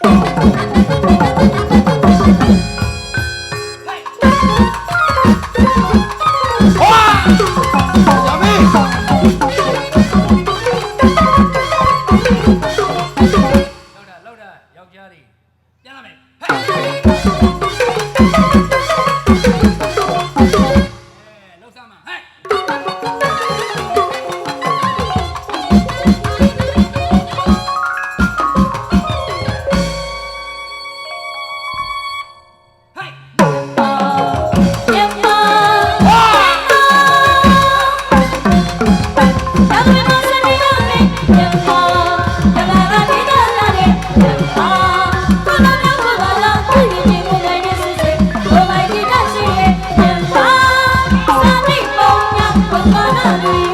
ဟော အ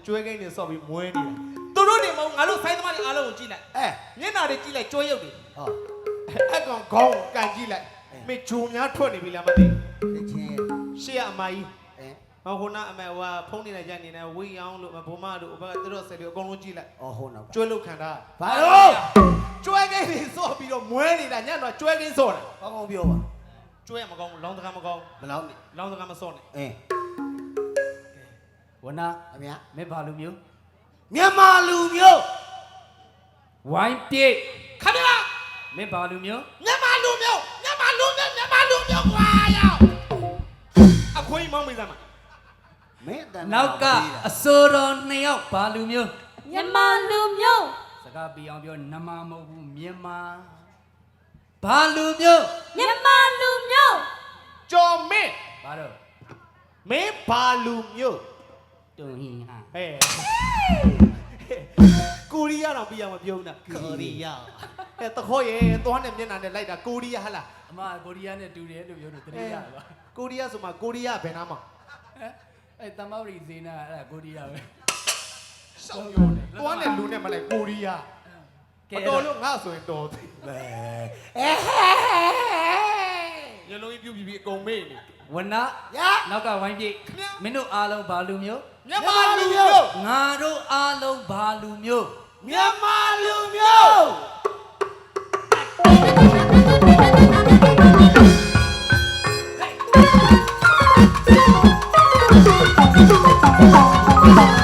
က်စီကျွဲကိန်းနေစော့ပြီးမွဲနေတာသူတို့နေမဟုတ်ငါတို့ဆိုင်းသမားတွေအားလုံးကိုကြည့်လိုက်အဲမျက်နှာတွေကြည့်လိုက်ကျွဲရုပ်တွေဟောအဲ့ကောင်ခေါင်းကိုကန်ကြည့်လိုက်မေဂျုံများထွက်နေပြီလားမသိဒီချင်းရှေ့ကအမကြီးအဲဟောခုနအမေဟိုဖုန်းနေလိုက်ကြနေတယ်ဝေးအောင်လို့ဘုံမတို့ဘက်ကသူတို့ဆယ်တွေအကုန်လုံးကြည့်လိုက်အော်ဟုတ်တော့ကျွဲလုတ်ခံတာဘာလို့ကျွဲကိန်းတွေစော့ပြီးတော့မွဲနေတာညတော့ကျွဲကိန်းစော့တာဘာကောင်ပြောပါကျွဲမကောင်းဘူးလောင်းတကားမကောင်းဘယ်လောက်နေဘူးလောင်းတကားမစော့နဲ့အဲ ဝနာအမြမင်းဘာလူမျိုးမြန်မာလူမျိုးဝိုင်းပြေးခမရမင်းဘာလူမျိုးမြန်မာလူမျိုးမြန်မာလူမျိုးမြန်မာလူမျိုးကွာရောက်အခွေးမောင်းမိသားမမင်းအတန်နောက်ကအစိုးရနှစ်ယောက်ဘာလူမျိုးမြန်မာလူမျိုးစကားပြအောင်ပြောနမမဟုတ်ဘူးမြန်မာဘာလူမျိုးမြန်မာလူမျိုးကျော်မင်းဘာတော့မင်းဘာလူမျိုး တုံဟင်းဟာဟဲ့ကိုရီးယားတော့ပြရမပြောဘူးနာကိုရီးယားအဲတခေါ်ရဲသွားနဲ့မျက်နှာနဲ့လိုက်တာကိုရီးယားဟလားအမကိုရီးယားနဲ့တူတယ်လို့ပြောလို့တတိယပါကိုရီးယားဆိုမှကိုရီးယားဘယ်နာမှာအဲတမောက်ရီဇေနာအဲ့ဒါကိုရီးယားပဲရှောင်းပြောတယ်သွားနဲ့လူနဲ့မလိုက်ကိုရီးယားမတော်လို့ငါဆိုရင်တော်တယ်ပဲရလုံးကြီးပြုတ်ပြီးပြီးအကုန်မေ့နေ ဝနာရနောက်ကဝိုင်းပြေးမင်းတို့အားလုံးဘာလူမျိုးမြန်မာလူမျိုးငါတို့အားလုံးဘာလူမျိုးမြန်မာလူမျိုးတော့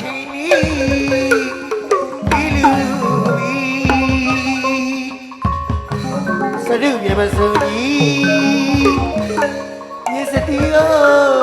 ချိန်နီးဒီလူမီစရုပ်မြမစုံကြီးမြေစတီယော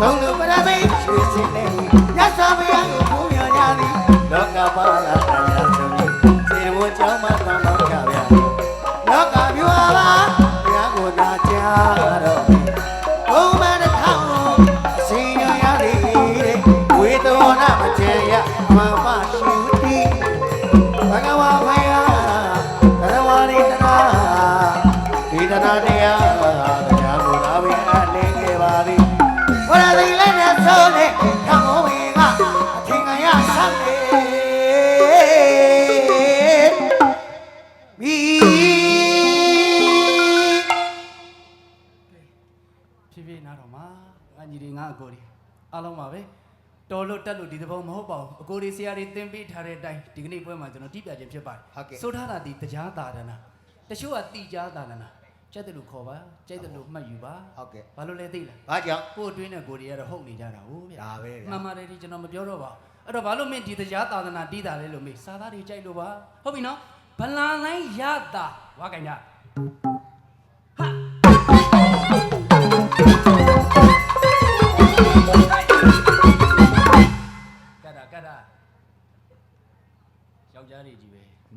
ကောင်း တွေဆရာတွေသင်ပေးထားတဲ့အတိုင်းဒီကနေ့ပွဲမှာကျွန်တော်တိပြခြင်းဖြစ်ပါတယ်ဆိုထားတာဒီတရားသာဒနာတချို့ကတိကြားသာဒနာကြိုက်တယ်လို့ခေါ်ပါကြိုက်တယ်လို့မှတ်ယူပါဟုတ်ကဲ့ဘာလို့လဲသိလားဘာကြောင့်ကိုယ်အတွင်းနဲ့ကိုယ်တွေကတော့ဟုတ်နေကြတာဟုတ်ဗျာဒါပဲဗျာမှန်ပါတယ်ဒီကျွန်တော်မပြောတော့ပါဘူးအဲ့တော့ဘာလို့မင်းဒီတရားသာသနာတီးတာလဲလို့မေးစာသားတွေကြိုက်လို့ပါဟုတ်ပြီနော်ဗလာလိုင်းရတာဝါကင်ကြက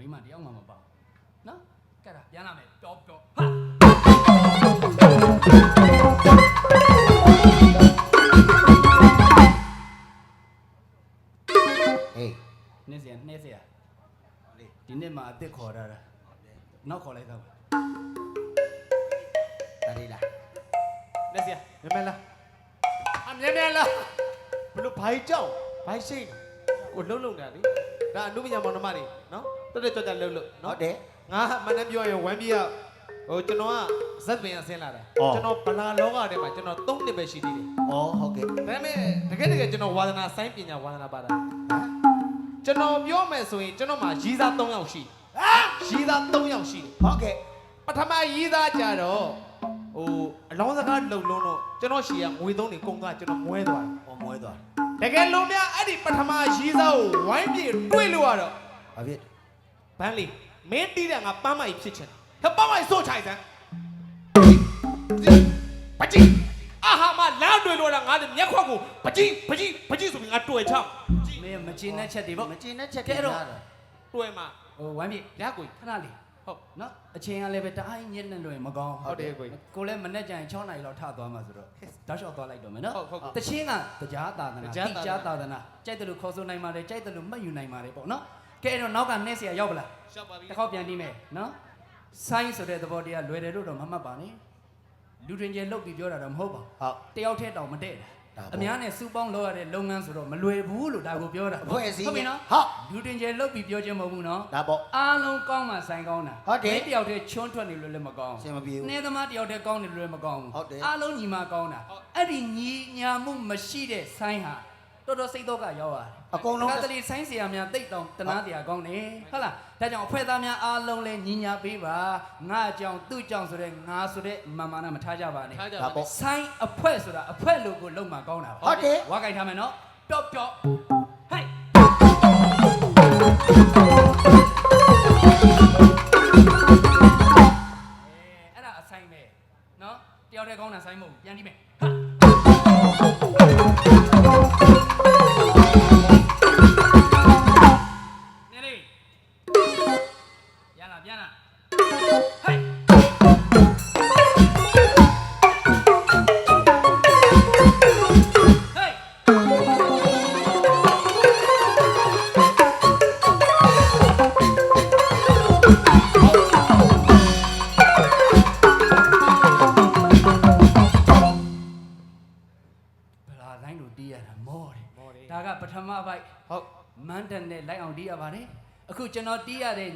မိန်းမတယောက်မှမပါဘူးနော်ကတာပြန်လာမယ်တောတောဟာဟေးနေ့စဉ်နေ့စဉ်ဒီနေ့မှအစ်စ်ခေါ်ရတာနောက်ခေါ်လိုက်တော့ဒါလေးလားလက်စရာမြန်မြန်လားအမြန်မြန်လားဘလို့ဘိုင်ကြောက်ဘိုင်ရှိတ်ကိုလှုပ်လှုပ်နေတာလေဒါအနုပညာမောင်နှမတွေနော် တက်တက်ကြွကြွလှုပ်လှုပ်ဟုနော်တ်တယ်ငါမနဲ့ပြောရင်ဝမ်းပြရဟိုကျွန်တော်ကဇက်ပင်အဆင်းလာတာအော် ကျွန်တော်ဗလာလောကထဲမှာကျွန်တော်၃နှစ်ပဲရှိသေးတယ်ဩဟုတ်ကဲ့ဒါပေမဲ့တကယ်တကယ်ကျွန်တော်ဝါသနာစိုင်းပညာဝါသနာပါတာကျွန်တော်ပြောမယ်ဆိုရင်ကျွန်တော်မှာရီးသား၃ယောက်ရှိရီးသား၃ယောက်ရှိတယ် ဟုတ်ကဲ့ပထမရီးသားကြတော့ဟိုအလောင်းစကားလှုပ်လုံးတော့ကျွန်တော်ရှီကငွေသုံးနေကုန်သွားကျွန်တော်မွဲသွားတယ်ဟောမွဲသွားတကယ်လို့များအဲ့ဒီပထမရီးသားကိုဝိုင်းပြေတွေးလို့ရတော့ဘာဖြစ် ဘန်းလေးမင်းတီးတယ်ငါပန်းမိုက်ဖြစ်ချင်တယ်ဟဲ့ပန်းမိုက်စို့ချိုင်စမ်းပကြည့်အာဟာမလမ်းတွေလို့လားငါမျက်ခွက်ကိုပကြည့်ပကြည့်ပကြည့်ဆိုပြီးငါတွေ့ချောင်းမင်းမကျင်းတဲ့ချက်တွေပေါ့မကျင်တဲ့ချက်ကဲတော့တွေ့မှာဟိုဝမ်းပြေရကိုခဏလေးဟုတ်နော်အချိန်ကလည်းပဲတအားညစ်နေလို့ရင်မကောင်းဟုတ်တယ်ကိုကိုလည်းမနဲ့ကြရင်6နာရီလောက်ထသွားမှာဆိုတော့တောက်လျှောက်သွားလိုက်တော့မယ်နော်ဟုတ်ဟုတ်ဟုတ်တချင်းကတရားသာသနာတရားသာသနာတရားသာသနာကြိုက်တယ်လို့ခေါ်ဆိုနိုင်ပါတယ်ကြိုက်တယ်လို့မှတ်ယူနိုင်ပါတယ်ပေါ့နော် ကဲအဲ့တော့နောက်ကနှဲเสียရောက်ပလား ရှောက်ပါပြီ တစ်ခေါက်ပြန်ကြည့်မယ်နော်ဆိုင်းဆိုတဲ့သဘောတရားလွယ်တယ်လို့တော့မမှတ်ပါနဲ့လူတွင်ကျဲလုတ်ပြီးပြောတာတော့မဟုတ်ပါဘူး ဟုတ် တယောက်ထဲတောင်မတည့်တာ ဒါပေါ့ အများနဲ့စူပေါင်းလောက်ရတဲ့လုပ်ငန်းဆိုတော့မလွယ်ဘူးလို့ဒါကိုပြောတာ အဖွဲ့အစည်း ဟုတ်ပြီနော် ဟုတ် လူတွင်ကျဲလုတ်ပြီးပြောခြင်းမဟုတ်ဘူးနော် ဒါပေါ့ အားလုံးကောင်းမှဆိုင်ကောင်းတာ ဟုတ်တယ် မင်းတယောက်တည်းချွန်းထွက်နေလို့လည်းမကောင်း အဆင်မပြေဘူး နှဲသမားတယောက်တည်းကောင်းနေလို့လည်းမကောင်းဘူး ဟုတ်တယ် အားလုံးညီမကောင်းတာအဲ့ဒီညီညာမှုမရှိတဲ့ဆိုင်ဟာ တော်တော်စိတ်တော့ကရောက်ရတယ်အကုန်လုံး ကတလီဆိုင်းဆရာများတိတ်တောင်တနာတရားကောင်းတယ်ဟုတ်လားဒါကြောင့်အဖွဲ့သားများအားလုံးလည်းညီညာပေးပါငါအကြောင်းသူ့အကြောင်းဆိုတဲ့ငါဆိုတဲ့မာမာနာမထားကြပါနဲ့ထားကြဒါပါပေါ့ ဆိုင်းအဖွဲ့ဆိုတာအဖွဲ့လို့ကိုလုံးမှာကောင်းတာပါဟုတ်တယ် ဝါကြိုက်ထားမယ်နော်ပျော့ပျော့ဟိုက်အဲ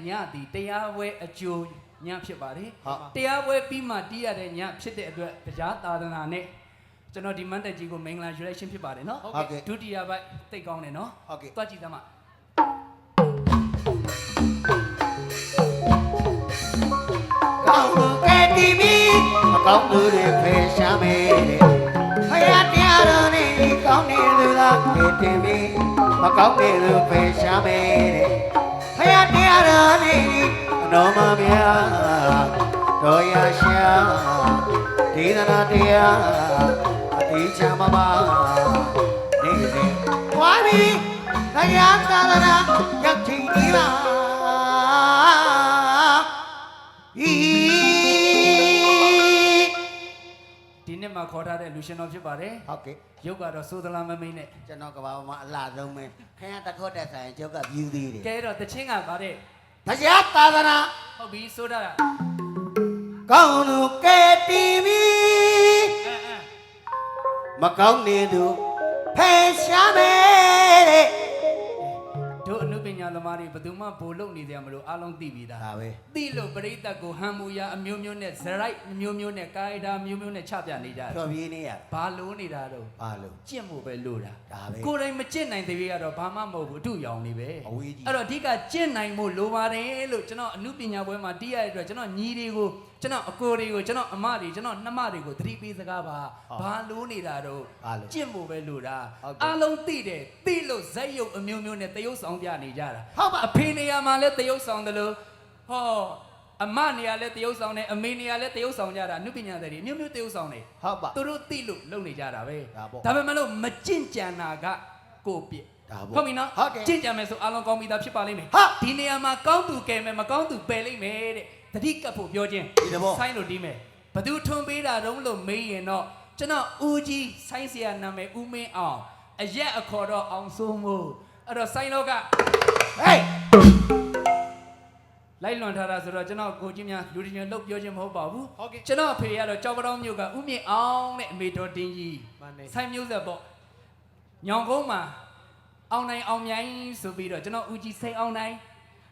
ညသည်တရားပွဲအကျိုးညဖြစ်ပါတယ်ဟုတ်တရားပွဲပြီးမှတီးရတဲ့ညဖြစ်တဲ့အတွက်တရားသာသနာနဲ့ကျွန်တော်ဒီမန်းတက်ကြီးကိုမင်္ဂလာရွေးရှင်ဖြစ်ပါတယ်နော်ဟုတ်ကဲ့ဒုတိယပိုက်တိတ်ကောင်းတယ်နော်ဟုတ်ကဲ့တွားကြည့်သမားကောင်းလို့ကဲတီမီမကောင်းလို့တွေဖေရှာမယ်တဲ့ဖယားတရားတော်နဲ့ကောင်းနေသူလားကဲတီမီမကောင်းနေသူဖေရှာမယ်တဲ့ဖယားတရားတော် နဲ့တော်မများတော်ရရှာဒေသနာတရားအတိချာမမနေစဉ်ဝါပြီတရားသာသနာရောက်ချင်ဒီပါဤဒီနေ့မှာခေါ်ထားတဲ့လူရှင်တော်ဖြစ်ပါတယ်ဟုတ်ကဲ့ရုပ်ကတော့စိုးသလားမမိတ်နဲ့ကျွန်တော်ကဘာမှအလားဆုံးပဲခင်ဗျာတခေါက်တက်ဆိုင်ကျုပ်ကပြူသေးတယ်ကဲတော့တချင်းကပါတဲ့ တရားသာသနာဟုတ်ပြီစိုးတာအဲကောင်းသူကဲတီဗီအဲမကောင်းနေသူဖယ်ရှားမယ်တဲ့တို့အနုပညာသ မားတွေဘယ်သူမှဘိုလ်လုံနေကြမလို့အားလုံးသိပြီသားဒါပဲသိလို့ပရိသတ်ကိုဟန်မူရာအမျိုးမျိုးနဲ့ဇရိုက်မျိုးမျိုးနဲ့ကာယတာမျိုးမျိုးနဲ့ချပြနေကြတယ်ဖြော်ပြေးနေရဘာလို့နေတာတော့ဘာလို့ကျင့်ဖို့ပဲလို့တာဒါပဲကိုယ်တိုင်မကျင့်နိုင်သေးသေးကတော့ဘာမှမဟုတ်ဘူးအထုရောင်နေပဲအဝေးကြီးအဲ့တော့အဓိကကျင့်နိုင်ဖို့လိုပါတယ်လို့ကျွန်တော်အမှုပညာပွဲမှာတီးရတဲ့အတွက်ကျွန်တော်ညီတွေကို ကျွန်တော်အကိုတွေကိုကျွန်တော်အမတွေကျွန်တော်နှမတွေကိုသတိပေးစကားပါဘာလို့နေတာတော့ဘာလို့ကျင့်ဖို့ပဲလိုတာဟုတ်ကဲ့အားလုံးသိတယ်သိလို့ဇက်ရုပ်အမျိုးမျိုးနဲ့တရုပ်ဆောင်ပြနေကြတာဟုတ်ပါအဖေနေရာမှာလည်းတရုပ်ဆောင်တယ်လို့ဟောအမနေရာလည်းတရုပ်ဆောင်တယ်အမေနေရာလည်းတရုပ်ဆောင်ကြတာအမှုပညာတွေအမျိုးမျိုးတရုပ်ဆောင်တယ်ဟုတ်ပါသူတို့သိလို့လုပ်နေကြတာပဲဒါပေါ့ဒါပေမဲ့လို့မကြင့်ကြံတာကကိုယ့်ပြစ်ဒါပေါ့ဟုတ်ပြီနော်ဟုတ်ကဲ့ကြင့်ကြံမယ်ဆိုအားလုံးကောင်းပြီသားဖြစ်ပါလိမ့်မယ်ဟုတ်ဒီနေရာမှာကောင်းသူကဲမယ်မကောင်းသူပယ်လိမ့်မယ်တဲ့ တတိကပ်ဖို့ပြောခြင်းဒီသဘော ဆိုင်းလို့ဒီမယ်ဘသူထွန်ပေးတာတုံးလို့မေးရင်တော့ကျွန်တော်ဦးကြီးဆိုင်းဆရာနာမည်ဦးမင်းအောင်အရက်အခေါ်တော့အောင်စိုးမို့အဲ့တော့ဆိုင်းလောကဟေးလိုက်လွန်ထားတာဆိုတော့ကျွန်တော်ကိုကြီးများလူတွေချင်းလှုပ်ပြောခြင်းမဟုတ်ပါဘူးဟုတ်ကဲ့ ကျွန်တော်အဖေကတော့ကြောက်ပတောင်းမြို့ကဦးမင်းအောင်တဲ့အမေတော်တင်ကြီး မနေဆိုင်မျိုးဆက်ပေါ့ညောင်ကုန်းမှာအောင်နိုင်အောင်မြိုင်ဆိုပြီးတော့ကျွန်တော်ဦးကြီးစိန်အောင်နိုင်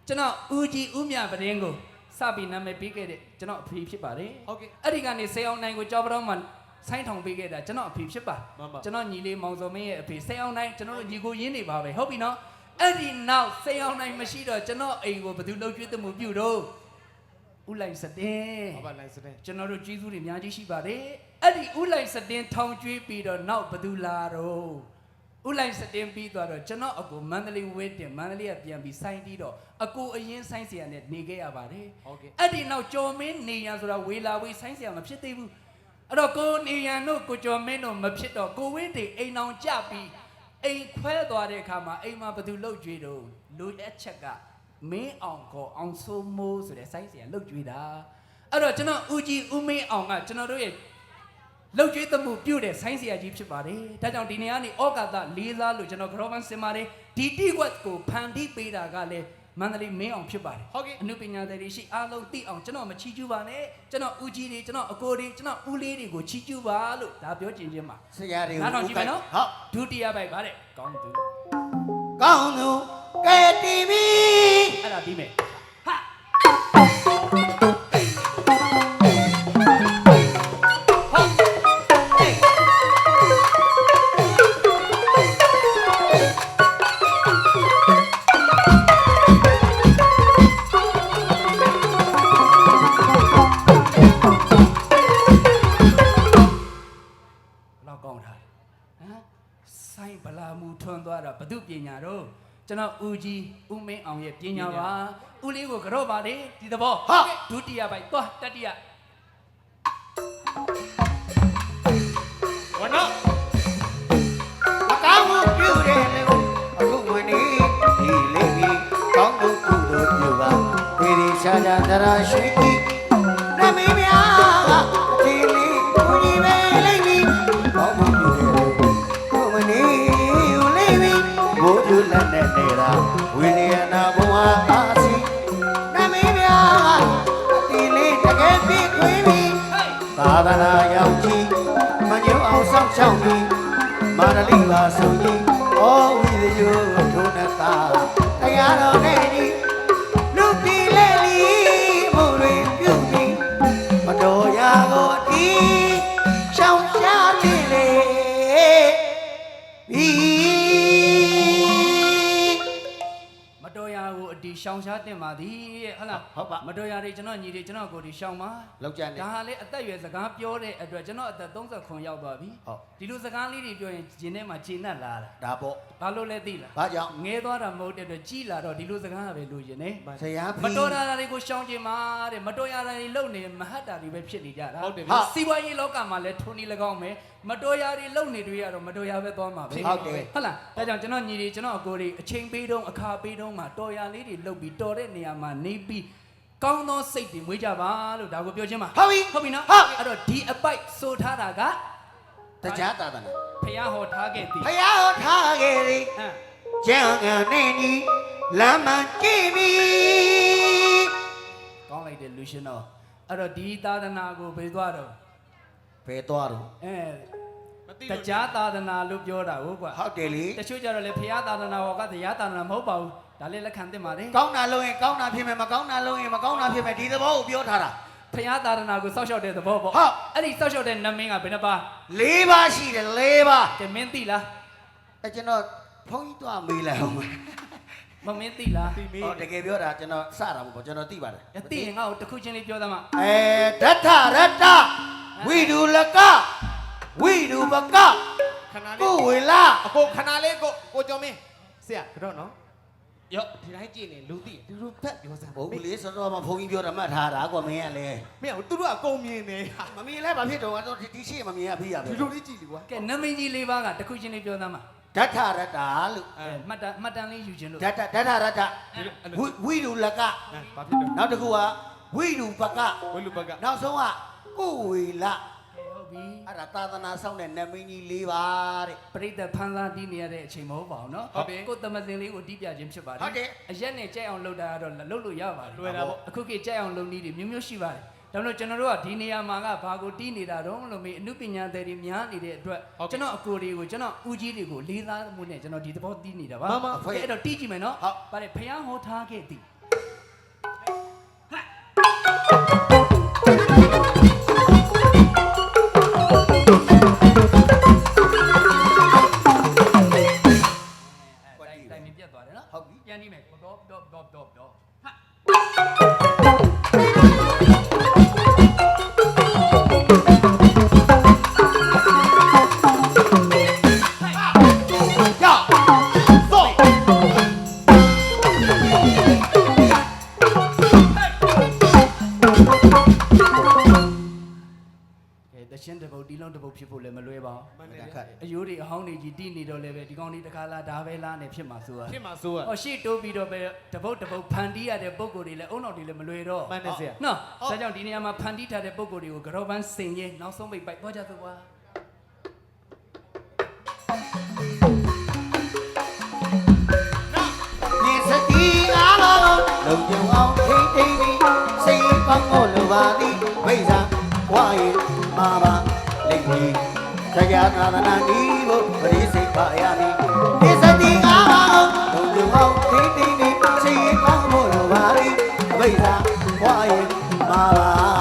ကျွန်တော်ဦးကြီးဦးမြပတင်းကို စပြီးနာမည်ပေးခဲ့တဲ့ကျွန်တော်အဖေဖြစ်ပါတယ်ဟုတ်ကဲ့အဲ့ဒီကနေစိန်အောင်နိုင်ကိုကြောက်ပတောင်းမှာဆိုင်းထောင်ပေးခဲ့တာကျွန်တော်အဖေဖြစ်ပါမှန်ပါကျွန်တော်ညီလေးမောင်စောမင်းရဲ့အဖေစိန်အောင်နိုင်ကျွန်တော်တို့ညီကိုရင်းနေပါပဲဟုတ်ပြီနော်အဲ့ဒီနောက်စိန်အောင်နိုင်မရှိတော့ကျွန်တော်အိမ်ကိုဘယ်သူလှုပ်ကျွေးသမှုပြုတော့ဦးလိုက်စတဲ့ဘာပါလိုင်းစတဲ့ကျွန်တော်တို့ကျေးဇူးတွေအများကြီးရှိပါတယ်အဲ့ဒီဥလိုက်စတင်ထောင်ကျွေးပြီးတော့နောက်ဘယ်သူလာတော့ ဥလိုက်စတင်ပြီးသွားတော့ကျွန်တော်အကိုမန္တလေးဝဲတင်မန္တလေးကပြန်ပြီးဆိုင်းတီးတော့အကိုအရင်ဆိုင်းဆရာနဲ့နေခဲ့ရပါတယ်ဟုတ်ကဲ့အဲ့ဒီနောက်ကျော်မင်းနေရန်ဆိုတာဝေလာဝေးဆိုင်းဆရာမဖြစ်သေးဘူးအဲ့တော့ကိုနေရန်တို့ကိုကျော်မင်းတို့မဖြစ်တော့ကိုဝင်းတွေအိမ်အောင်ကြပြီးအိမ်ခွဲသွားတဲ့အခါမှာအိမ်မှာဘသူလှုပ်ကြွေးတော့လူအချက်ကမင်းအောင်ကိုအောင်ဆိုးမိုးဆိုတဲ့ဆိုင်းဆရာလှုပ်ကြွေးတာအဲ့တော့ကျွန်တော်ဦးကြီးဦးမင်းအောင်ကကျွန်တော်တို့ရဲ့ လောက်ကျွေးသမှုပြုတ်တဲ့ဆိုင်းဆရာကြီးဖြစ်ပါတယ်။ဒါကြောင့်ဒီနေရာနေဩကာသလေးစားလို့ကျွန်တော်ဂရောဘန်စင်ပါတယ်ဒီတိကွက်ကိုဖန်တီးပေးတာကလည်းမန္တလေးမင်းအောင်ဖြစ်ပါတယ်ဟုတ်ကဲ့အနုပညာတွေရှိအားလုံးသိအောင်ကျွန်တော်မချီးကျူးပါနဲ့ကျွန်တော်ဦးကြီးတွေကျွန်တော်အကိုတွေကျွန်တော်ဦးလေးတွေကိုချီးကျူးပါလို့ဒါပြောချင်ခြင်းပါဆရာတွေနားထောင်ကြည့်မယ်နော်ဟုတ်ဒုတိယပိုက်ပါတဲ့ကောင်းသူကောင်းသူကဲတီဗီအဲ့ဒါပြီးမယ် ကျွန်တော်ဦးကြီးဦးမင်းအောင်ရဲ့ပညာပါဦးလေးကိုကြော့ပါလေဒီသဘောဒုတိယပိုက်သွားတတိယဝနောမကောင်းမှုပြုတယ်လို့အခုဝင်နေဒီလေးကြီးကောင်းမှုကုသိုလ်ပြုပါဒီဒီရှာရှာတရာရှိကြီး ဘိုးသူလက်နဲ့နေတာဝိနည်းနာဘုံဟာအာစီနမင်းများကဒီလေးတကယ်ပြီးခွေးပြီးသာသနာရောက်ကြီးမညို့အောင်ဆောင်ရှောက်ပြီးမာရလိပါဆိုကြီးဩဝိရယ အတီရှောင်ရှားတင်ပါသည်တဲ့ဟုတ်လားဟုတ်ပါမတော်ရာတွေကျွန်တော်ညီတွေကျွန်တော်ကိုယ်တွေရှောင်ပါလောက်ကြနေ ဒါဟာလေအသက်အရွယ်စကားပြောတဲ့အတွက်ကျွန်တော်အသက်39ရောက်သွားပြီဟုတ် ဒီလိုစကားလေးတွေပြောရင်ဂျင်းထဲမှာခြေနှက်လာတာဒါပေါ့ဘာလို့လဲသိလားဘာကြောင့်ငဲသွားတာမဟုတ်တဲ့အတွက်ကြီးလာတော့ဒီလိုစကားကပဲလိုချင်တယ်ဆရာမတော်ရာတွေကိုရှောင်ကျင်ပါတဲ့မတော်ရာတွေလုံနေမဟတ်တာတွေပဲဖြစ်နေကြတာဟုတ်တယ်ဟာစီးပွားရေးလောကမှာလည်းထုံနေ၎င်းမယ်မတော်ရာတွေလုံနေတွေကတော့မတော်ရာပဲသွားမှာပဲဟုတ်တယ် ဟုတ်လားဒါကြောင့်ကျွန်တော်ညီတွေကျွန်တော်အကိုတွေအချိန်ပေးတုံးအခါပေးတုံးမှာတော်ရာလေးတွေလုံပြီးတော်တဲ့နေရာမှာနေပြီးကောင်းသောစိတ်တွေမွေးကြပါလို့ဒါကိုပြောချင်းပါဟုတ်ပြီဟုတ်ပြီနော်ဟုတ်အဲ့တော့ဒီအပိုက်ဆိုထားတာကတရားသာသနာဖះဟောထားခဲ့သည်ဖယားဟောထားခဲ့သည်ဟမ်ကျန်ကနေနီလမ်းမကြည့်ပြီကောင်းလိုက်တယ်လူရှင်တော်အဲ့တော့ဒီသာသနာကိုဘေးသွားတော့ဘယ်သွားတော့အဲမသိတလို့ကြားသာသနာလို့ပြောတာဟုတ်ကွာဟုတ်တယ်လေတချို့ကြတော့လေဖះသာသနာဟောကတရားသာသနာမဟုတ်ပါဘူး ဒါလေးလက်ခံသင့်ပါတယ်ကောင်းတာလုံးရင်ကောင်းတာဖြစ်မယ်မကောင်းတာလုံးရင်မကောင်းတာဖြစ်မယ်ဒီသဘောကိုပြောထားတာဖះသာသနာကိုစောက်ရှောက်တဲ့သဘောပေါ့ဟုတ် အဲ့ဒီစောက်ရှောက်တဲ့နမင်းကဘယ်နှပါ၄ပါးရှိတယ်၄ပါးကဲမင်းသိလားအဲကျွန်တော်ဘုန်းကြီးတော့မေးလိုက်အောင်မမင်းသိလားသိမေးဟောတကယ်ပြောတာကျွန်တော်စတာမဟုတ်ဘူးကျွန်တော်သိပါတယ်အသိရင်ငါ့ကိုတစ်ခုချင်းလေးပြောသမှာအဲဓတ္ထရတ္တဝိဒုလကဝိဒုပကခဏလေးကိုဝေလာအကိုခဏလေးကိုကိုကျော်မင်းဆရာကတော့နော် ရော့ဒီတိုင်းကြည့်နေလူသိတယ်လူလူဖက်ပြောစမ်းဘုန်းကြီးလေးစောစောမှာဘုန်းကြီးပြောတာမှတ်ထားတာကွာမင်းကလည်းမင်းကသူတို့အကုန်မြင်နေဟာမမြင်လဲဘာဖြစ်တော့ကတော့ဒီရှိမမြင်ရဖေးရပဲဒီလိုလေးကြည့်လေကွာကဲနမင်းကြီးလေးပါးကတစ်ခုချင်းလေးပြောသမှာဓတ္ထရတ္တလို့အဲမှတ်တမ်းမှတ်တမ်းလေးယူခြင်းလို့ဓတ္တဓတ္ထရတ္တဝိဝိဒုလကဘာဖြစ်တော့နောက်တစ်ခုကဝိဒုပကဝလူဘက်ကနောက်ဆုံးကကိုဝေလ ဟုတ်ပြီ အဲ့ဒါသာသနာဆောင်တဲ့နမင်းကြီး၄ပါးတဲ့ ပရိသတ်ဖန်စားတီးနေရတဲ့အချိန်မဟုတ်ပါဘူးเนาะ ဟုတ်ပြီ ကိုယ်သမစင်လေးကိုတီးပြခြင်းဖြစ်ပါတယ် ဟုတ်တယ် အရက်နဲ့ကြိုက်အောင်လုပ်တာကတော့လုပ်လို့ရပါတယ် လွယ်တာပေါ့ အခုခေတ်ကြိုက်အောင်လုပ်နည်းတွေမျိုးမျိုးရှိပါတယ်ဒါလို့ကျွန်တော်တို့ကဒီနေရာမှာကဘာကိုတီးနေတာတော့လို့မေးအမှုပညာသည်တွေများနေတဲ့အတွက်ကျွန်တော်အကိုတွေကိုကျွန်တော်ဦးကြီးတွေကိုလေးစားမှုနဲ့ကျွန်တော်ဒီသဘောတီးနေတာပါ မမ ကဲအဲ့တော့တီးကြည့်မယ်နော် ဟုတ် ပါတယ်ဖះဟောထားခဲ့သည် တိုင် နဲ့ဖြစ်မှာဆိုတာဖြစ်မှာဆိုးရဟောရှေ့တိုးပြီးတော့ပဲတပုတ်တပုတ်ဖန်တီးရတဲ့ပုံကိုယ်တွေလည်းအုံနောက်တွေလည်းမလွယ်တော့မှန်တယ်ဆရာနော်ဒါကြောင့်ဒီနေရာမှာဖန်တီးထားတဲ့ပုံကိုယ်တွေကိုကြောပန်းစင်ရင်နောက်ဆုံးပိတ်ပိုက်သွားကြသကွာဒီစတိအားလုံးလုံကြုံအောင်ထိမ့်ထိမ့်ပြီးစိတ်ကောင်းဖို့လိုပါသည်ဝိဇ္ဇာဝါရင်မာပါလိမ့်မည်တရားသာသနာဤကိုပရိစိတ်ပါရမည်ဒီစတိအားလုံး လုံကြုံအောင်ထိမ့်ထိမ့်ပြီးစိတ်ကောင်းဖို့လိုပါသည်ဝိဇ္ဇာဝါရင်မာပါ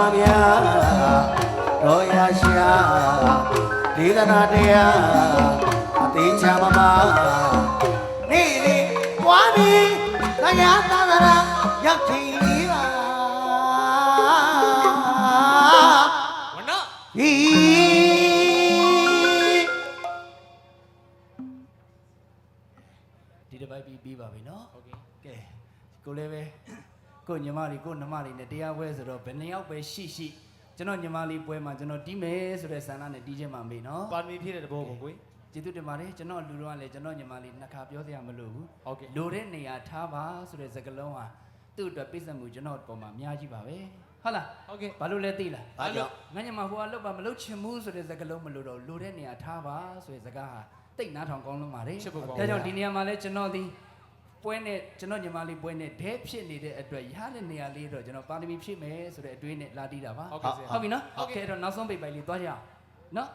မများတော်ရရှာဒေသနာတရားအသေးချာမမနေ့နေ့ပွားပြီးတရားသာသနာရောက်ချင်လေးပါ ဝန ဒီ ဒီတစ်ပိုက်ပြီးပြီးပါပြီနော် โอเค ကဲကိုလည်းပဲ ကိုညီမလေးကိုနှမလေးနဲ့တရားပွဲဆိုတော့ဘယ်နှစ်ယောက်ပဲရှိရှိကျွန်တော်ညီမလေးပွဲမှာကျွန်တော်တီးမယ်ဆိုတဲ့ဆန္ဒနဲ့တီးခြင်းမှာမေးနော်ပါမီဖြစ်တဲ့တဘောကိုကိုယ်ကျေးဇူးတင်ပါတယ်ကျွန်တော်လူတော်ကလည်းကျွန်တော်ညီမလေးနှစ်ခါပြောစရာမလိုဘူးဟုတ်ကဲ့လိုတဲ့နေရာထားပါဆိုတဲ့စကားလုံးဟာသူ့အတွက်ပြည့်စုံမှုကျွန်တော်ပေါ်မှာအများကြီးပါပဲဟုတ်လားဟုတ်ကဲ့ဘာလို့လဲသိလားဘာကြောင့်ငါညမဟိုကလောက်ပါမလောက်ချင်ဘူးဆိုတဲ့စကားလုံးမလို့တော့လိုတဲ့နေရာထားပါဆိုတဲ့စကားဟာတိတ်နားထောင်ကောင်းလုံးပါတယ်ချစ်ဖို့ကောင်းဒါကြောင့်ဒီနေရာမှာလဲကျွန်တော်ဒီ ပွဲနဲ့ကျွန်တော်ညီမလေးပွဲနဲ့ဒဲဖြစ်နေတဲ့အတွက်ရတဲ့နေရာလေးတော့ကျွန်တော်ပါရမီဖြည့်မယ်ဆိုတဲ့အတွင်းနဲ့လာတီးတာပါဟုတ်ပြီနော်ဟုတ်ကဲ့အဲ့တော့နောက်ဆုံးပိတ်ပိုင်လေးသွားကြအောင်နော်